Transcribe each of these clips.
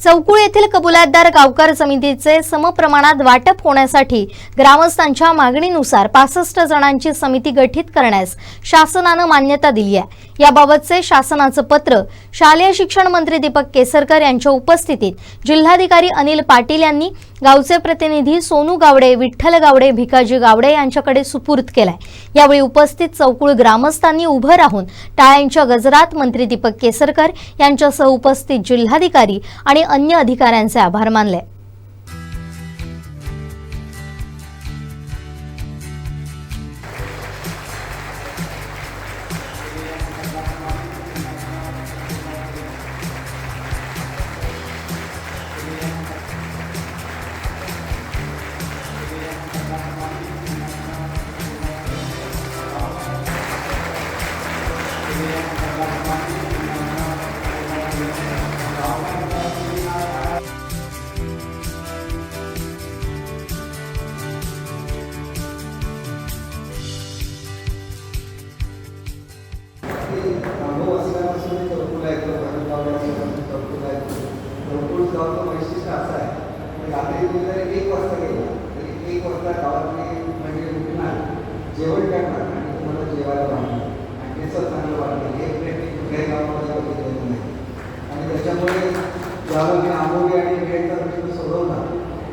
चौकुळ येथील कबुलातदार गावकार समितीचे समप्रमाणात वाटप होण्यासाठी ग्रामस्थांच्या मागणीनुसार पासष्ट जणांची समिती गठीत करण्यास शासनानं मान्यता दिली आहे. याबाबतचे शासनाचं पत्र शालेय शिक्षण मंत्री दीपक केसरकर यांच्या उपस्थितीत जिल्हाधिकारी अनिल पाटील यांनी गावचे प्रतिनिधी सोनू गावडे विठ्ठल गावडे भिकाजी गावडे यांच्याकडे सुपूर्द केलाय. यावेळी उपस्थित चौकुळ ग्रामस्थांनी उभं राहून टाळ्यांच्या गजरात मंत्री दीपक केसरकर यांच्यासह उपस्थित जिल्हाधिकारी आणि अन्य अधिकाऱ्यांचे आभार मानले. वाजता गावातले म्हणजे उठणार जेवण करणार आणि तुम्हाला जेवायला वाटणार आणि त्याचं चांगलं वाटतं हे प्रेम मी कुठल्याही गावामध्ये बघितलेलं नाही. आणि त्याच्यामुळे ज्यावेळी मी आंबोली आणि वेळेचा प्रश्न सोडवला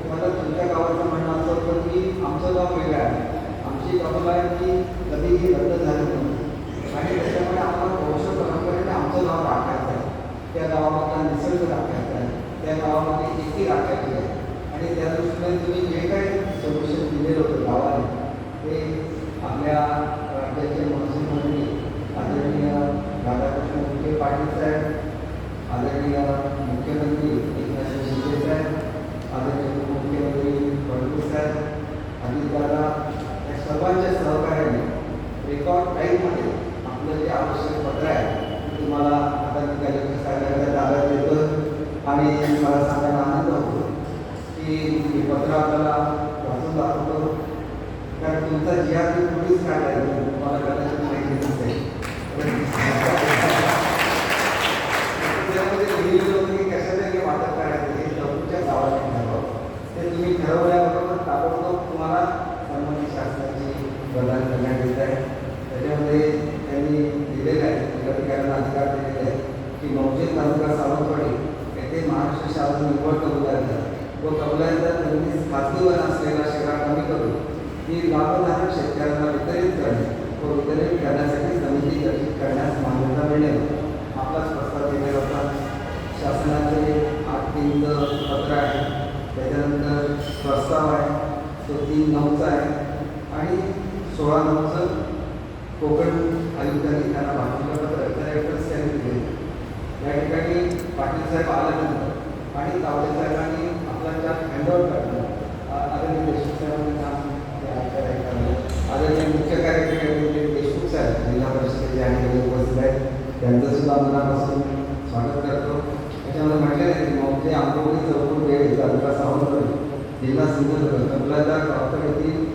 मला तुमच्या गावाचं म्हणणं असं होतं की आमचं गाव वेगळं आहे आमची गावं आहे की कधीही रद्द झालं नाही आणि त्याच्यामुळे आम्हाला वंश परंपरेने आमचं गाव राखायचं आहे त्या गावामधला निसर्ग राखायचा आहे त्या गावामध्ये एकी राखायची आहे आणि त्या दृष्टीने तुम्ही जे काही सोल्युशन दिलेलं होतं गावाने ते आपल्या राज्याचे महसूल मंत्री आदरणीय राधाकृष्ण विखे पाटील साहेब आदरणीय मुख्यमंत्री एकनाथ शिंदे साहेब आदरणीय उपमुख्यमंत्री फडणवीस साहेब अजितदादा या सर्वांच्या सहकार्याने रेकॉर्ड टाईममध्ये आपलं जे आवश्यक पत्र आहे तुम्हाला आता निघाल्याच्या साहेबांच्या ताब्यात देतो आणि मला सांगायला आनंद होतो. की हे पत्र आपल्याला वाचून दाखवतो. कारण तुमचा जी आर पी कुठेच काढला आहे तुम्हाला कदाचित माहिती नसते त्यामध्ये लिहिलेलं होतं की कशाला हे वाटप करायचं हे चौकच्या गावाने ठरवावं ते तुम्ही ठरवल्याबरोबर ताबडतोब तुम्हाला प्रदान करण्यात येत आहे. त्याच्यामध्ये त्यांनी दिलेलं आहे जिल्हाधिकाऱ्यांना अधिकार दिलेले आहे की मौजे तालुका सावंतवाडी येथे महाराष्ट्र शासन निवड कबुलायचा व कबुलायचा त्यांनी खाजगी वन असलेला शेरा कमी करून ती लाभधारक शेतकऱ्यांना वितरित करणे व वितरित करण्यासाठी समिती गठीत करण्यास मान्यता मिळणे आपलाच प्रस्ताव दिलेला होता. शासनाचे आठ तीन पत्र आहे. त्याच्यानंतर प्रस्ताव आहे. तो तीन नऊचा आहे. आणि सोळा नऊचं कोकण आयुक्तांनी त्यांना पाठवलं पत्र तर त्यांनी दिले. या ठिकाणी पाटील साहेब आल्यानंतर आणि तावडे साहेबांनी आपला ज्या हँडओव्हर काढला. आदरणीय देशमुख साहेबांनी काम आदरणीय मुख्य कार्यकारी देशमुख साहेब जिल्हा परिषदेचे आणि उपस्थित आहेत. त्यांचं सुद्धा मनापासून स्वागत करतो. त्याच्यामध्ये म्हटले नाही मग ते आंबोली चौकून वेळ तालुका सावंतवाडी जिल्हा सिंधुदुर्ग कमलादार गावकर येथील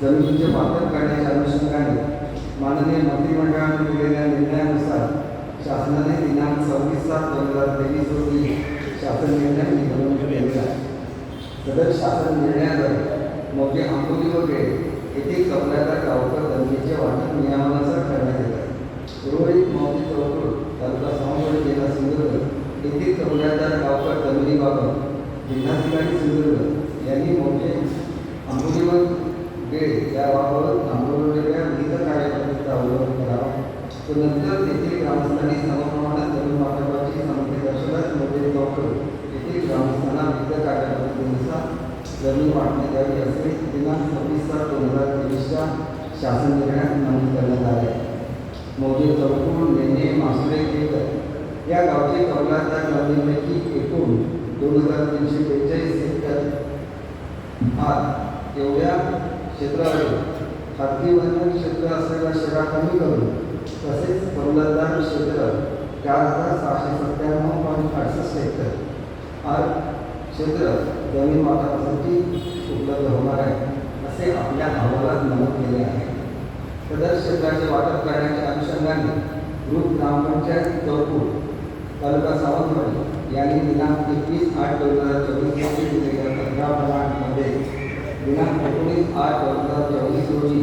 जमिनीचे वाटप करण्याच्या अनुषंगाने माननीय मंत्रिमंडळाने दिलेल्या निर्णयानुसार शासनाने दिनांक सव्वीस सात दोन हजार तेवीस रोजी शासन निर्णय निवडणूक केलेला सदर शासन निर्णयावर मोठे आंबोली वगैरे येथे कमलादार गावकर जमिनीचे वाटप नियमानुसार करण्यात येत आहे. उर्वरित मौजे चौकूर तालुका सावंतवाडी जिल्हा सिंधुदुर्ग येथे कमलादार गावकर जमिनीबाबत जिल्हाधिकारी सिंधुदुर्ग यांनी मोठे याबाबत आंबोलीच्या विविध कार्यक्रमांचा अवलंब करावा. तो नंतर तेथील ग्रामस्थांनी समप्रमाणात जमीन वाटपाची समिती दर्शनास मौजे डॉक्टर येथे ग्रामस्थांना विविध कार्यपद्धतीनुसार जमीन वाटण्यात यावी असे दिनांक सव्वीस सात दोन हजार तेवीसच्या शासन निर्णयात नमूद करण्यात आले. मोदी चौकून लेणे नेने मासुरे केकर या गावचे कौलादार जमिनीपैकी एकूण दोन हजार तीनशे बेचाळीस हेक्टर हा एवढ्या क्षेत्रावर. खाजगी वनीकरण क्षेत्र असलेला शेरा कमी करून तसेच कौलदार क्षेत्र चार हजार सहाशे सत्त्याण्णव पॉईंट अडसष्ट हेक्टर. आज क्षेत्र जमीन वाटपासाठी उपलब्ध होणार आहे असे आपल्या अहवालात नमूद केले आहे. सदर क्षेत्राचे वाटप करण्याच्या अनुषंगाने ग्रुप ग्रामपंचायत चौकूर तालुका सावंतवाडी यांनी दिनांक एकवीस आठ दोन हजार चोवीस रोजी दिलेल्या पंधरा प्रमाणमध्ये दिनांक एकोणीस आठ दोन हजार चोवीस रोजी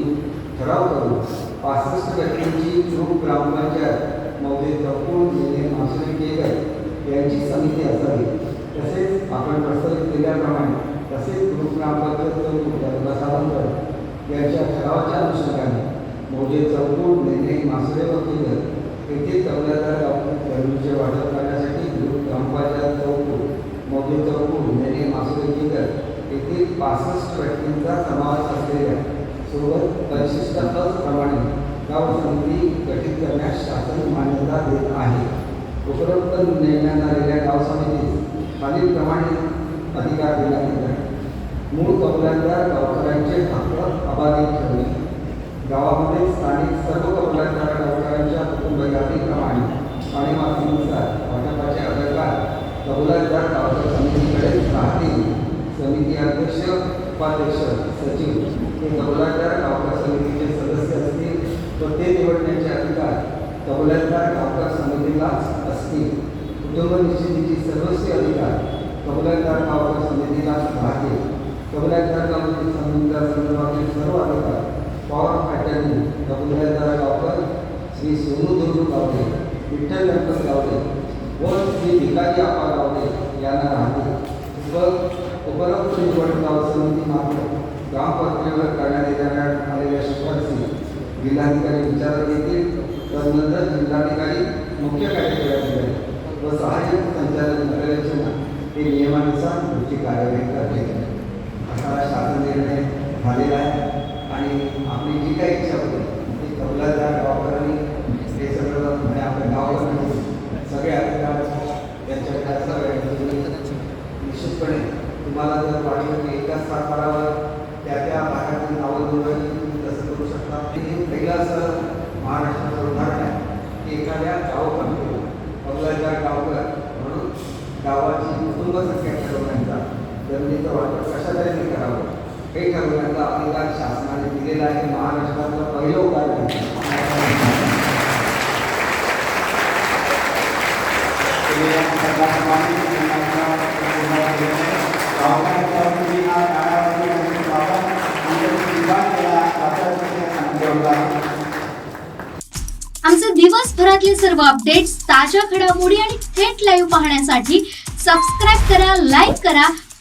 ठराव करून पासष्ट व्यक्तींची चूक ग्रामपंचायत मौजे चौकूर जिल्हे मासुरी केगर यांची समिती असावी. तसेच आपण प्रस्तावित केल्याप्रमाणे तसेच ग्रुप ग्रामपंचायत चौकूर तालुका यांच्या ठरावाच्या अनुषंगाने मौजे चौकूर निर्णय मासुरे व केगर येथे तबल्यादार गावात जमिनीचे वाटप करण्यासाठी ग्रुप ग्रामपंचायत चौकूर मौजे चौकूर नेने मासुरे केगर येथे पासष्ट व्यक्तींचा समावेश असलेल्या सोबत परिशिष्ट प्रमाणे गाव समिती गठीत करण्यास शासन मान्यता देत आहे. उपरोक्त नेमण्यात आलेल्या गाव समितीस खालीलप्रमाणे अधिकार देण्यात येत आहे मूळ कबलादार गावकऱ्यांचे हक्क अबाधित ठेवणे गावामध्ये स्थानिक सर्व कबलादार गावकऱ्यांच्या कुटुंब यादीप्रमाणे आणि मागणीनुसार वाटपाचे अधिकार कबलादार गावकर समितीकडे राहतील. समिती अध्यक्ष, उपाध्यक्ष, सचिव हे कबलादार गावकर समितीचे सदस्य असतील व ते निवडण्याचे अधिकार कबलादार गावकर समितीलाच असतील. कुटुंब निश्चितीची सर्वस्वी अधिकार कबलादार गावकर समितीलाच राहतील. कबलादार गावकर समितीच्या संदर्भातील सर्व अधिकार पॉवर फॅक्टरी कबलादार गावकर श्री सोनू दुर्गू गावडे, विठ्ठल गणपत गावडे व श्री भिकाजी आपा गावडे यांना राहतील. उपरोक्त निवड गाव समिती मार्फत ग्रामपातळीवर करण्यात येणाऱ्या आलेल्या शिफारसी जिल्हाधिकारी विचारात घेतील तदनंतर जिल्हाधिकारी मुख्य कार्यकारी व सहाय्यक संचालक नगररचना हे नियमानुसार पुढची कार्यवाही करतील असा शासन निर्णय झालेला आहे आणि आपली जी काही इच्छा होती ती कबलादार गावकऱ्यांनी हे सगळं म्हणजे आपल्या गावाकडे सगळे अधिकार त्यांच्याकडे असावे तुम्ही निश्चितपणे तुम्हाला जर वाटलं की एकाच सातारावर त्या त्या भागातील नावं जोडायची तुम्ही तसं करू शकता हे पहिलं असं महाराष्ट्राचं उदाहरण आहे की एखाद्या गाव कंपनी कबलादार गावकर म्हणून गावाची कुटुंब संख्या ठरवण्याचा जमिनीचं वाटप कशा तऱ्हेने करावं हे ठरवण्याचा अधिकार शासनाने दिलेला आहे महाराष्ट्रातलं पहिलं उदाहरण आहे. आमचे दिवसभरातले सर्व अपडेट्स ताज्या घडामोडी आणि थेट लाईव्ह पाहण्यासाठी सबस्क्राईब करा लाईक करा